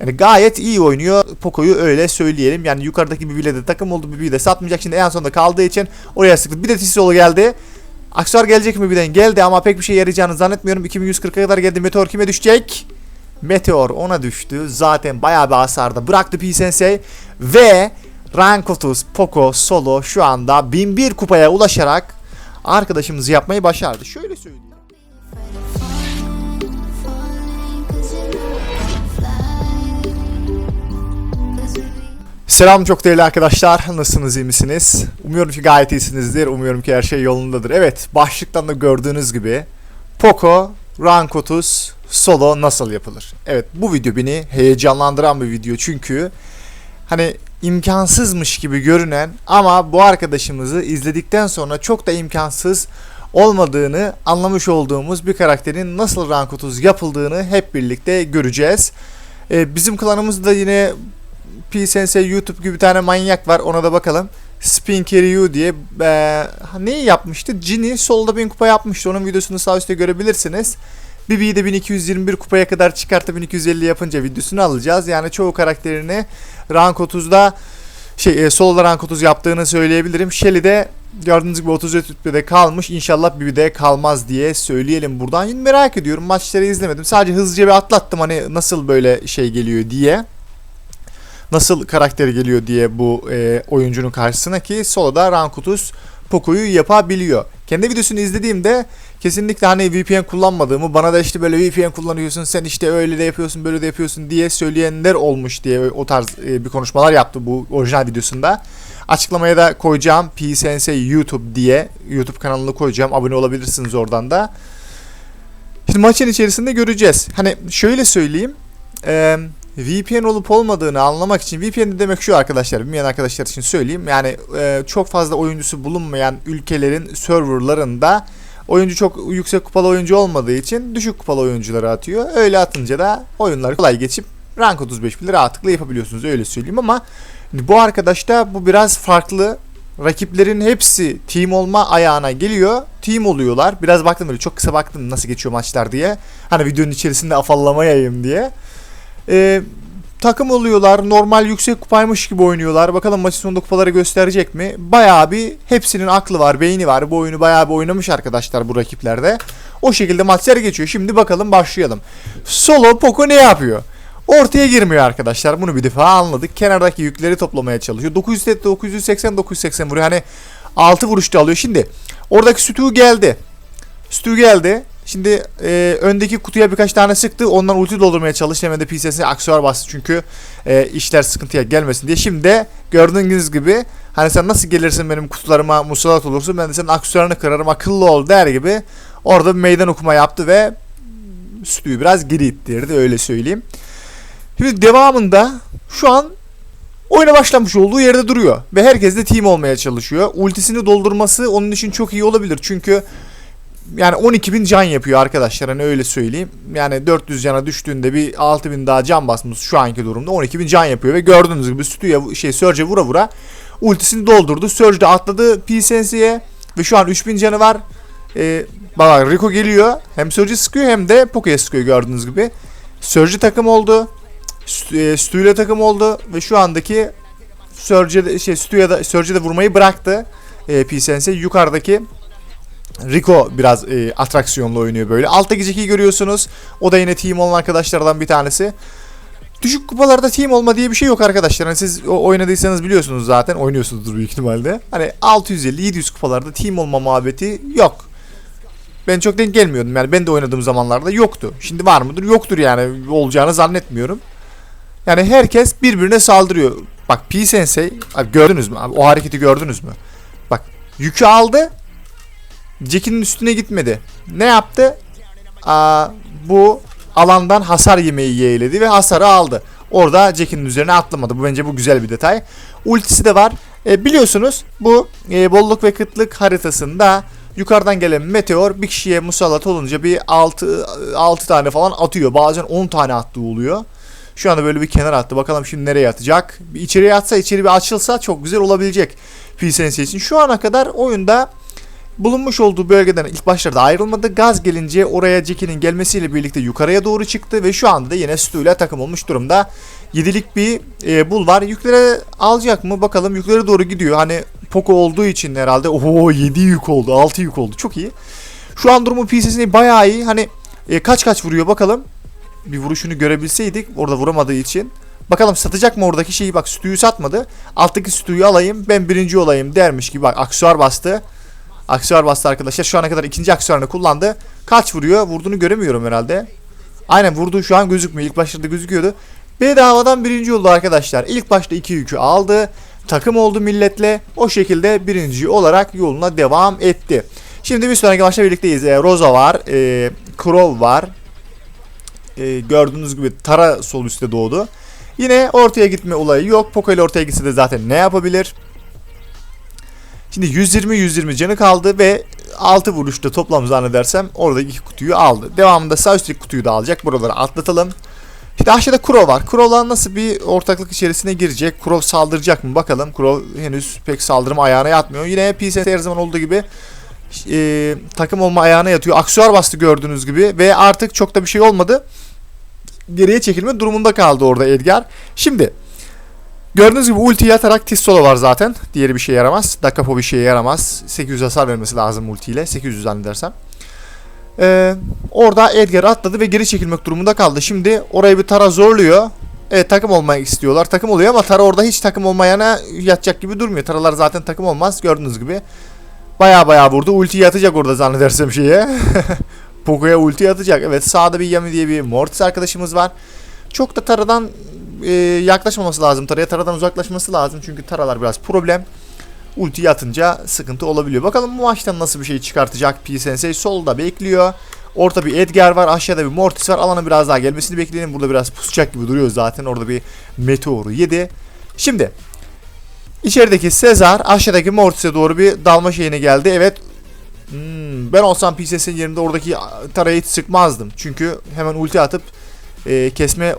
Yani gayet iyi oynuyor. Poco'yu öyle söyleyelim. Yani yukarıdaki Bibi'yle de takım oldu. Bibi'yi de satmayacak. Şimdi en sonunda kaldığı için oraya sıktı. Bir de Tisolo geldi. Aksuar gelecek mi birden? Geldi ama pek bir şey yarayacağını zannetmiyorum. 2140'a kadar geldi. Meteor kime düşecek? Meteor ona düştü. Zaten bayağı bir hasarda bıraktı P-Sensei. Ve Rankotus, Poco, Solo şu anda 1001 kupaya ulaşarak arkadaşımızı yapmayı başardı. Şöyle söyleyeyim. Selam çok değerli arkadaşlar. Nasılsınız, iyi misiniz? Umuyorum ki gayet iyisinizdir. Umuyorum ki her şey yolundadır. Evet, başlıktan da gördüğünüz gibi Poco, Rankotus, Solo nasıl yapılır? Evet, bu video beni heyecanlandıran bir video çünkü hani imkansızmış gibi görünen ama bu arkadaşımızı izledikten sonra çok da imkansız olmadığını anlamış olduğumuz bir karakterin nasıl Rankotus yapıldığını hep birlikte göreceğiz. Ee, bizim klanımızda yine P-Sensei YouTube gibi bir tane manyak var ona da bakalım. Spin Kiryu diye e, neyi yapmıştı? Jin'i solda 1000 kupa yapmıştı. Onun videosunu sağ üstte görebilirsiniz. Bibi'yi de 1221 kupaya kadar çıkartıp 1250 yapınca videosunu alacağız. Yani çoğu karakterini rank 30'da şey e, soloda rank 30 yaptığını söyleyebilirim. Shelly de gördüğünüz gibi 34 rütbede kalmış. İnşallah Bibi'de kalmaz diye söyleyelim buradan. Yine merak ediyorum. Maçları izlemedim. Sadece hızlıca bir atlattım hani nasıl böyle şey geliyor diye nasıl karakteri geliyor diye bu e, oyuncunun karşısına ki soloda Rankutus Poco'yu yapabiliyor. Kendi videosunu izlediğimde kesinlikle hani VPN kullanmadığımı bana da işte böyle VPN kullanıyorsun sen işte öyle de yapıyorsun böyle de yapıyorsun diye söyleyenler olmuş diye o tarz e, bir konuşmalar yaptı bu orijinal videosunda. Açıklamaya da koyacağım PSensei YouTube diye YouTube kanalını koyacağım. Abone olabilirsiniz oradan da. Şimdi maçın içerisinde göreceğiz. Hani şöyle söyleyeyim. Eee VPN olup olmadığını anlamak için VPN demek şu arkadaşlar bilmeyen arkadaşlar için söyleyeyim yani e, çok fazla oyuncusu bulunmayan ülkelerin serverlarında oyuncu çok yüksek kupalı oyuncu olmadığı için düşük kupalı oyuncuları atıyor. Öyle atınca da oyunları kolay geçip rank 35 bile rahatlıkla yapabiliyorsunuz öyle söyleyeyim ama bu arkadaşta bu biraz farklı. Rakiplerin hepsi team olma ayağına geliyor. Team oluyorlar. Biraz baktım böyle çok kısa baktım nasıl geçiyor maçlar diye. Hani videonun içerisinde afallamayayım diye e, takım oluyorlar. Normal yüksek kupaymış gibi oynuyorlar. Bakalım maçın sonunda kupaları gösterecek mi? Bayağı bir hepsinin aklı var, beyni var. Bu oyunu bayağı bir oynamış arkadaşlar bu rakiplerde. O şekilde maçlar geçiyor. Şimdi bakalım başlayalım. Solo Poco ne yapıyor? Ortaya girmiyor arkadaşlar. Bunu bir defa anladık. Kenardaki yükleri toplamaya çalışıyor. 900 980 980 vuruyor. Hani 6 vuruşta alıyor. Şimdi oradaki Stu geldi. Stu geldi. Şimdi e, öndeki kutuya birkaç tane sıktı. Ondan ulti doldurmaya çalıştı. Hemen de PCS'e aksesuar bastı. Çünkü e, işler sıkıntıya gelmesin diye. Şimdi de gördüğünüz gibi hani sen nasıl gelirsin benim kutularıma musallat olursun. Ben de senin aksesuarını kırarım akıllı ol der gibi. Orada bir meydan okuma yaptı ve Stu'yu biraz geri ittirdi öyle söyleyeyim. Şimdi devamında şu an oyuna başlamış olduğu yerde duruyor. Ve herkes de team olmaya çalışıyor. Ultisini doldurması onun için çok iyi olabilir. Çünkü yani 12.000 can yapıyor arkadaşlar hani öyle söyleyeyim. Yani 400 cana düştüğünde bir 6.000 daha can basmış şu anki durumda 12.000 can yapıyor ve gördüğünüz gibi Stu'ya şey Surge'e vura vura ultisini doldurdu. Surge de atladı P-Sense'ye ve şu an 3000 canı var. Ee, bak Rico geliyor. Hem Surge'i sıkıyor hem de Poke'ye sıkıyor gördüğünüz gibi. Surge takım oldu. Stu ile takım oldu ve şu andaki Surge'e şey Stu'ya da Surge'e de vurmayı bıraktı. E, P-Sense yukarıdaki Rico biraz e, atraksiyonlu oynuyor böyle. Alttaki Jack'i görüyorsunuz. O da yine team olan arkadaşlardan bir tanesi. Düşük kupalarda team olma diye bir şey yok arkadaşlar. Hani siz oynadıysanız biliyorsunuz zaten. Oynuyorsunuzdur büyük ihtimalle. Hani 650-700 kupalarda team olma muhabbeti yok. Ben çok denk gelmiyordum. Yani ben de oynadığım zamanlarda yoktu. Şimdi var mıdır? Yoktur yani. Olacağını zannetmiyorum. Yani herkes birbirine saldırıyor. Bak P-Sensei abi gördünüz mü? Abi, o hareketi gördünüz mü? Bak yükü aldı. Jack'in üstüne gitmedi. Ne yaptı? Aa, bu alandan hasar yemeyi yeğledi ve hasarı aldı. Orada Jack'in üzerine atlamadı. Bu bence bu güzel bir detay. Ultisi de var. E, biliyorsunuz bu e, bolluk ve kıtlık haritasında yukarıdan gelen meteor bir kişiye musallat olunca bir 6 6 tane falan atıyor. Bazen 10 tane attığı oluyor. Şu anda böyle bir kenar attı. Bakalım şimdi nereye atacak. Bir içeriye atsa içeri bir açılsa çok güzel olabilecek P-Sense için. Şu ana kadar oyunda bulunmuş olduğu bölgeden ilk başlarda ayrılmadı. Gaz gelince oraya Jackie'nin gelmesiyle birlikte yukarıya doğru çıktı ve şu anda da yine Stu ile takım olmuş durumda. 7'lik bir e, bul var. Yüklere alacak mı? Bakalım yukarı doğru gidiyor. Hani Poco olduğu için herhalde. Oho 7 yük oldu. 6 yük oldu. Çok iyi. Şu an durumu PC'sini bayağı iyi. Hani e, kaç kaç vuruyor bakalım. Bir vuruşunu görebilseydik orada vuramadığı için. Bakalım satacak mı oradaki şeyi bak Stu'yu satmadı. Alttaki Stu'yu alayım ben birinci olayım dermiş gibi bak aksuar bastı. Aksuar bastı arkadaşlar. Şu ana kadar ikinci aksuarını kullandı. Kaç vuruyor? Vurduğunu göremiyorum herhalde. Aynen vurduğu şu an gözükmüyor. İlk başlarda gözüküyordu. Bedavadan birinci oldu arkadaşlar. İlk başta iki yükü aldı. Takım oldu milletle. O şekilde birinci olarak yoluna devam etti. Şimdi bir sonraki maçla birlikteyiz. Ee, Rosa var. E, Crow var. E, gördüğünüz gibi Tara sol üstte doğdu. Yine ortaya gitme olayı yok. Poco ile ortaya gitse de zaten ne yapabilir? Şimdi 120-120 canı kaldı ve 6 vuruşta toplam zannedersem oradaki kutuyu aldı. Devamında sağ üstteki kutuyu da alacak. Buraları atlatalım. Şimdi aşağıda Kuro var. Kuro'la nasıl bir ortaklık içerisine girecek? Kuro saldıracak mı? Bakalım. Kuro henüz pek saldırma ayağına yatmıyor. Yine PSS her zaman olduğu gibi e, takım olma ayağına yatıyor. Aksuar bastı gördüğünüz gibi ve artık çok da bir şey olmadı. Geriye çekilme durumunda kaldı orada Edgar. Şimdi gördüğünüz gibi ultiyi atarak Tissolo var zaten. Diğeri bir şey yaramaz. Dakapo bir şeye yaramaz. 800 hasar vermesi lazım ultiyle. 800 zannedersem. Ee, orada Edgar atladı ve geri çekilmek durumunda kaldı. Şimdi orayı bir Tara zorluyor. Evet takım olmak istiyorlar. Takım oluyor ama Tara orada hiç takım olmayana yatacak gibi durmuyor. Taralar zaten takım olmaz gördüğünüz gibi. Baya baya vurdu. Ultiyi atacak orada zannedersem şeye. Poco'ya ulti atacak. Evet sağda bir Yami diye bir Mortis arkadaşımız var. Çok da Tara'dan e, yaklaşmaması lazım. Tara'ya Tara'dan uzaklaşması lazım. Çünkü Taralar biraz problem. Ultiyi atınca sıkıntı olabiliyor. Bakalım bu maçtan nasıl bir şey çıkartacak P Sensei. Solda bekliyor. Orta bir Edgar var. Aşağıda bir Mortis var. Alana biraz daha gelmesini bekleyelim. Burada biraz pusacak gibi duruyor zaten. Orada bir Meteor'u yedi. Şimdi içerideki Sezar aşağıdaki Mortis'e doğru bir dalma şeyine geldi. Evet Hmm, ben olsam PCS'in yerinde oradaki tarayı sıkmazdım. Çünkü hemen ulti atıp e, kesme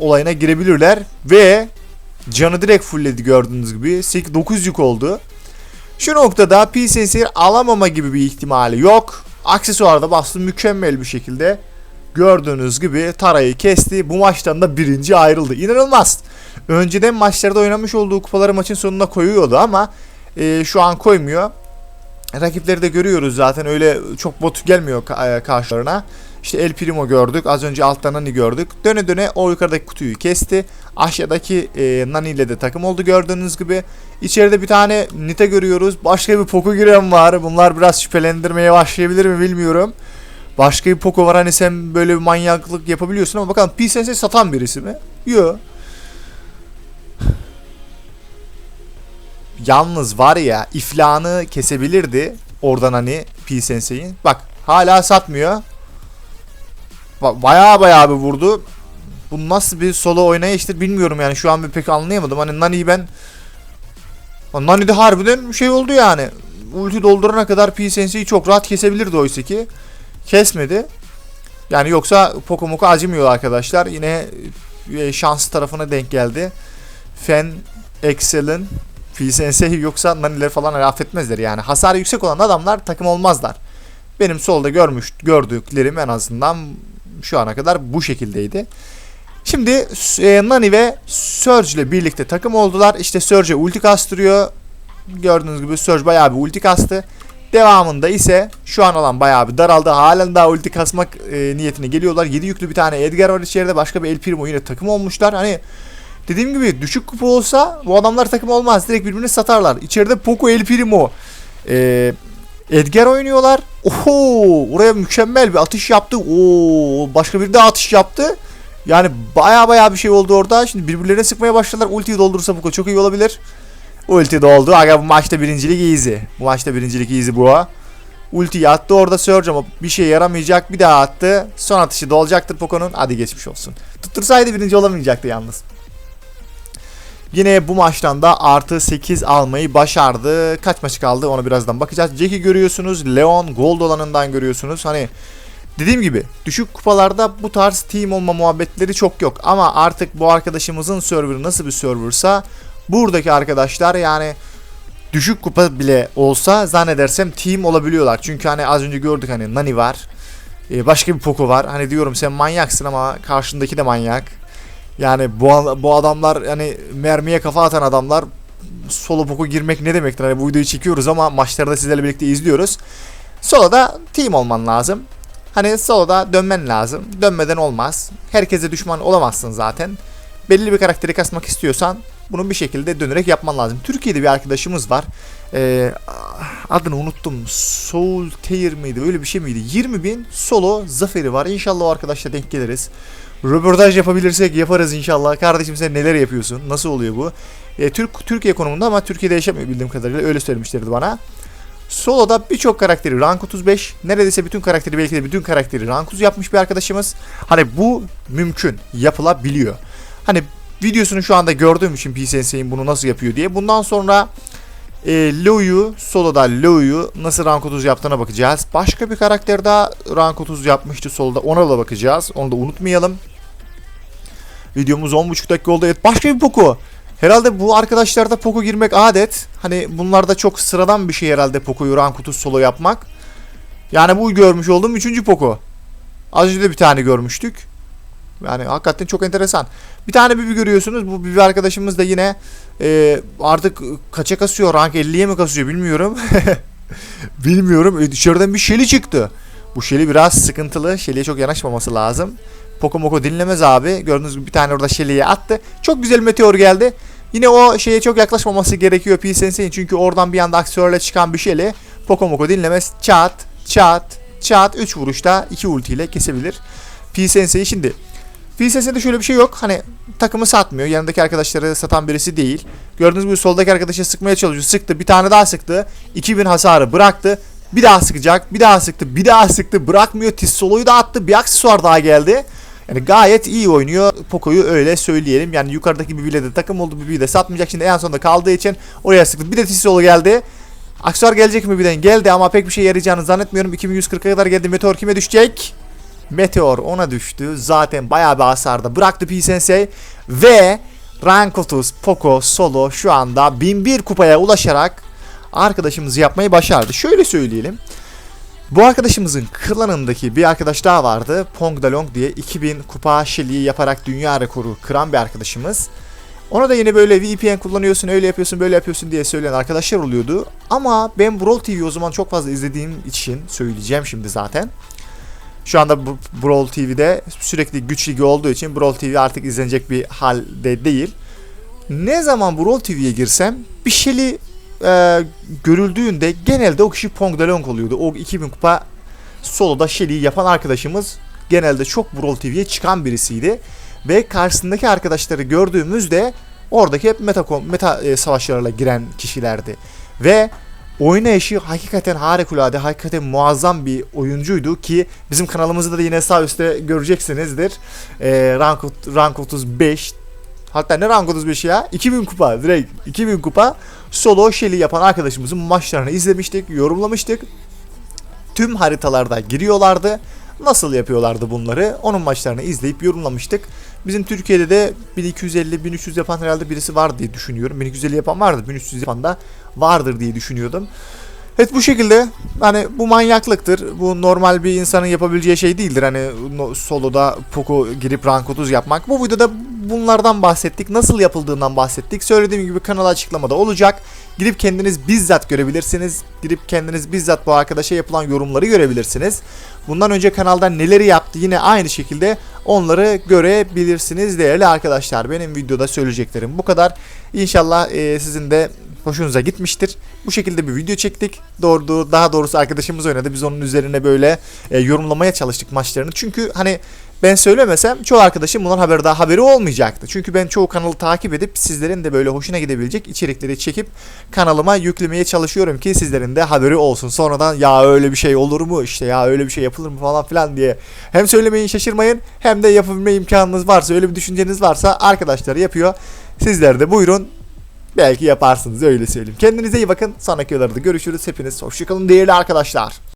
olayına girebilirler. Ve canı direkt fullledi gördüğünüz gibi. 8, 9 yük oldu. Şu noktada PCS'in alamama gibi bir ihtimali yok. Aksesuarda bastı mükemmel bir şekilde. Gördüğünüz gibi Tara'yı kesti. Bu maçtan da birinci ayrıldı. İnanılmaz. Önceden maçlarda oynamış olduğu kupaları maçın sonuna koyuyordu ama e, şu an koymuyor. Rakipleri de görüyoruz zaten öyle çok bot gelmiyor e, karşılarına. İşte El Primo gördük. Az önce alttan Nani gördük. Döne döne o yukarıdaki kutuyu kesti. Aşağıdaki e, Nani ile de takım oldu gördüğünüz gibi. İçeride bir tane Nite görüyoruz. Başka bir Poco giren var. Bunlar biraz şüphelendirmeye başlayabilir mi bilmiyorum. Başka bir Poco var hani sen böyle bir manyaklık yapabiliyorsun ama bakalım PSS'e satan birisi mi? Yok. Yalnız var ya iflahını kesebilirdi oradan hani P Sensei'in. Bak hala satmıyor. Ba bayağı bayağı bir vurdu. Bu nasıl bir solo oynayıştır bilmiyorum yani şu an bir pek anlayamadım. Hani Nani'yi ben Nani'de harbiden şey oldu yani. Ulti doldurana kadar P Sensei'yi çok rahat kesebilirdi oysa ki. Kesmedi. Yani yoksa Pokomoko acımıyor arkadaşlar. Yine e, şans tarafına denk geldi. Fen Excel'in PSNS yoksa naniler falan affetmezler yani. Hasar yüksek olan adamlar takım olmazlar. Benim solda görmüş gördüklerim en azından şu ana kadar bu şekildeydi. Şimdi e, Nani ve Surge ile birlikte takım oldular. İşte Surge'e ulti kastırıyor. Gördüğünüz gibi Surge bayağı bir ulti kastı. Devamında ise şu an olan bayağı bir daraldı. Halen daha ulti kasmak e, niyetine geliyorlar. 7 yüklü bir tane Edgar var içeride. Başka bir El Primo yine takım olmuşlar. Hani Dediğim gibi düşük kupa olsa bu adamlar takım olmaz. Direkt birbirini satarlar. İçeride Poco El Primo. Ee, Edgar oynuyorlar. Oho, oraya mükemmel bir atış yaptı. Oo, başka bir de atış yaptı. Yani baya baya bir şey oldu orada. Şimdi birbirlerine sıkmaya başladılar. Ultiyi doldurursa Poco çok iyi olabilir. Ulti doldu. Aga bu maçta birincilik easy. Bu maçta birincilik easy bu. Ulti attı orada Surge ama bir şey yaramayacak. Bir daha attı. Son atışı da olacaktır Poco'nun. Hadi geçmiş olsun. Tuttursaydı birinci olamayacaktı yalnız. Yine bu maçtan da artı 8 almayı başardı. Kaç maç kaldı ona birazdan bakacağız. Jack'i görüyorsunuz. Leon gold olanından görüyorsunuz. Hani dediğim gibi düşük kupalarda bu tarz team olma muhabbetleri çok yok. Ama artık bu arkadaşımızın serverı nasıl bir serversa buradaki arkadaşlar yani düşük kupa bile olsa zannedersem team olabiliyorlar. Çünkü hani az önce gördük hani Nani var. Ee, başka bir Poco var. Hani diyorum sen manyaksın ama karşındaki de manyak. Yani bu bu adamlar hani mermiye kafa atan adamlar solo Poco girmek ne demektir? Hani bu videoyu çekiyoruz ama maçları da sizlerle birlikte izliyoruz. Solo'da team olman lazım. Hani solo'da dönmen lazım. Dönmeden olmaz. Herkese düşman olamazsın zaten. Belli bir karakteri kasmak istiyorsan bunu bir şekilde dönerek yapman lazım. Türkiye'de bir arkadaşımız var. Ee, adını unuttum. Soul Tear miydi? Öyle bir şey miydi? 20 bin solo zaferi var. İnşallah o arkadaşla denk geliriz. Röportaj yapabilirsek yaparız inşallah. Kardeşim sen neler yapıyorsun? Nasıl oluyor bu? Ee, Türk Türkiye konumunda ama Türkiye'de yaşamıyor bildiğim kadarıyla. Öyle söylemişlerdi bana. Solo'da birçok karakteri rank 35. Neredeyse bütün karakteri belki de bütün karakteri rank 30 yapmış bir arkadaşımız. Hani bu mümkün. Yapılabiliyor. Hani videosunu şu anda gördüğüm için PSNS'in bunu nasıl yapıyor diye. Bundan sonra e, Lou'yu, soloda Lou'yu nasıl rank 30 yaptığına bakacağız. Başka bir karakter daha rank 30 yapmıştı soloda. Ona da bakacağız. Onu da unutmayalım. Videomuz 10.5 dakika oldu. Evet başka bir Poco. Herhalde bu arkadaşlarda Poco girmek adet. Hani bunlarda çok sıradan bir şey herhalde Poco'yu rank 30 solo yapmak. Yani bu görmüş olduğum 3. Poco. Az önce de bir tane görmüştük. Yani hakikaten çok enteresan. Bir tane Bibi görüyorsunuz. Bu Bibi arkadaşımız da yine e, artık kaça kasıyor? Rank 50'ye mi kasıyor bilmiyorum. bilmiyorum. E, dışarıdan bir Shelly çıktı. Bu Shelly biraz sıkıntılı. Shelly'e çok yanaşmaması lazım. Poco Moco dinlemez abi. Gördüğünüz gibi bir tane orada Shelly'ye attı. Çok güzel meteor geldi. Yine o şeye çok yaklaşmaması gerekiyor P-Sensei'nin. Çünkü oradan bir anda aksiyonla çıkan bir Shelly. Poco Moco dinlemez. Çat, çat, çat. 3 vuruşta 2 ultiyle kesebilir. P-Sensei şimdi P-Sensei'de şöyle bir şey yok. Hani takımı satmıyor. Yanındaki arkadaşları satan birisi değil. Gördüğünüz gibi soldaki arkadaşı sıkmaya çalışıyor. Sıktı. Bir tane daha sıktı. 2000 hasarı bıraktı. Bir daha sıkacak. Bir daha sıktı. Bir daha sıktı. Bırakmıyor. Tissolo'yu da attı. Bir aksesuar daha geldi. Yani gayet iyi oynuyor. Poco'yu öyle söyleyelim. Yani yukarıdaki Bibi'yle de takım oldu. Bibi'yi de satmayacak. Şimdi en sonunda kaldığı için oraya sıktı. Bir de Tissolo geldi. Aksesuar gelecek mi birden? Geldi ama pek bir şey yarayacağını zannetmiyorum. 2140'a kadar geldi. Meteor kime düşecek? Meteor ona düştü. Zaten bayağı bir hasarda bıraktı P-Sensei. Ve Rank 30 Poco Solo şu anda 1001 kupaya ulaşarak arkadaşımızı yapmayı başardı. Şöyle söyleyelim. Bu arkadaşımızın klanındaki bir arkadaş daha vardı. Pong Dalong diye 2000 kupa şeliği yaparak dünya rekoru kıran bir arkadaşımız. Ona da yine böyle VPN kullanıyorsun, öyle yapıyorsun, böyle yapıyorsun diye söyleyen arkadaşlar oluyordu. Ama ben Brawl TV o zaman çok fazla izlediğim için söyleyeceğim şimdi zaten. Şu anda Brawl TV'de sürekli güç ligi olduğu için Brawl TV artık izlenecek bir halde değil. Ne zaman Brawl TV'ye girsem bir şeyli e, görüldüğünde genelde o kişi Pong Dalong oluyordu. O 2000 kupa soloda Shelly'yi yapan arkadaşımız genelde çok Brawl TV'ye çıkan birisiydi. Ve karşısındaki arkadaşları gördüğümüzde oradaki hep meta, meta e, savaşlarıyla giren kişilerdi. Ve oynayışı hakikaten harikulade, hakikaten muazzam bir oyuncuydu ki bizim kanalımızda da yine sağ üstte göreceksinizdir. E, rank, rank 35 Hatta ne rank 35 ya? 2000 kupa direkt 2000 kupa solo Shelly yapan arkadaşımızın maçlarını izlemiştik, yorumlamıştık. Tüm haritalarda giriyorlardı. Nasıl yapıyorlardı bunları? Onun maçlarını izleyip yorumlamıştık. Bizim Türkiye'de de 1250-1300 yapan herhalde birisi var diye düşünüyorum. 1250 yapan vardı, 1300 yapan da vardır diye düşünüyordum. Evet bu şekilde hani bu manyaklıktır. Bu normal bir insanın yapabileceği şey değildir. Hani soloda Poco girip rank 30 yapmak. Bu videoda bunlardan bahsettik. Nasıl yapıldığından bahsettik. Söylediğim gibi kanal açıklamada olacak. Girip kendiniz bizzat görebilirsiniz. Girip kendiniz bizzat bu arkadaşa yapılan yorumları görebilirsiniz. Bundan önce kanalda neleri yaptı yine aynı şekilde onları görebilirsiniz değerli arkadaşlar. Benim videoda söyleyeceklerim bu kadar. İnşallah e, sizin de hoşunuza gitmiştir. Bu şekilde bir video çektik. Doğru daha doğrusu arkadaşımız oynadı. Biz onun üzerine böyle e, yorumlamaya çalıştık maçlarını. Çünkü hani ben söylemesem çoğu arkadaşım bundan haberi daha haberi olmayacaktı. Çünkü ben çoğu kanalı takip edip sizlerin de böyle hoşuna gidebilecek içerikleri çekip kanalıma yüklemeye çalışıyorum ki sizlerin de haberi olsun. Sonradan ya öyle bir şey olur mu işte ya öyle bir şey yapılır mı falan filan diye hem söylemeyin şaşırmayın hem de yapabilme imkanınız varsa öyle bir düşünceniz varsa arkadaşlar yapıyor. Sizler de buyurun Belki yaparsınız öyle söyleyeyim. Kendinize iyi bakın. Sonraki videolarda görüşürüz. Hepiniz hoşçakalın değerli arkadaşlar.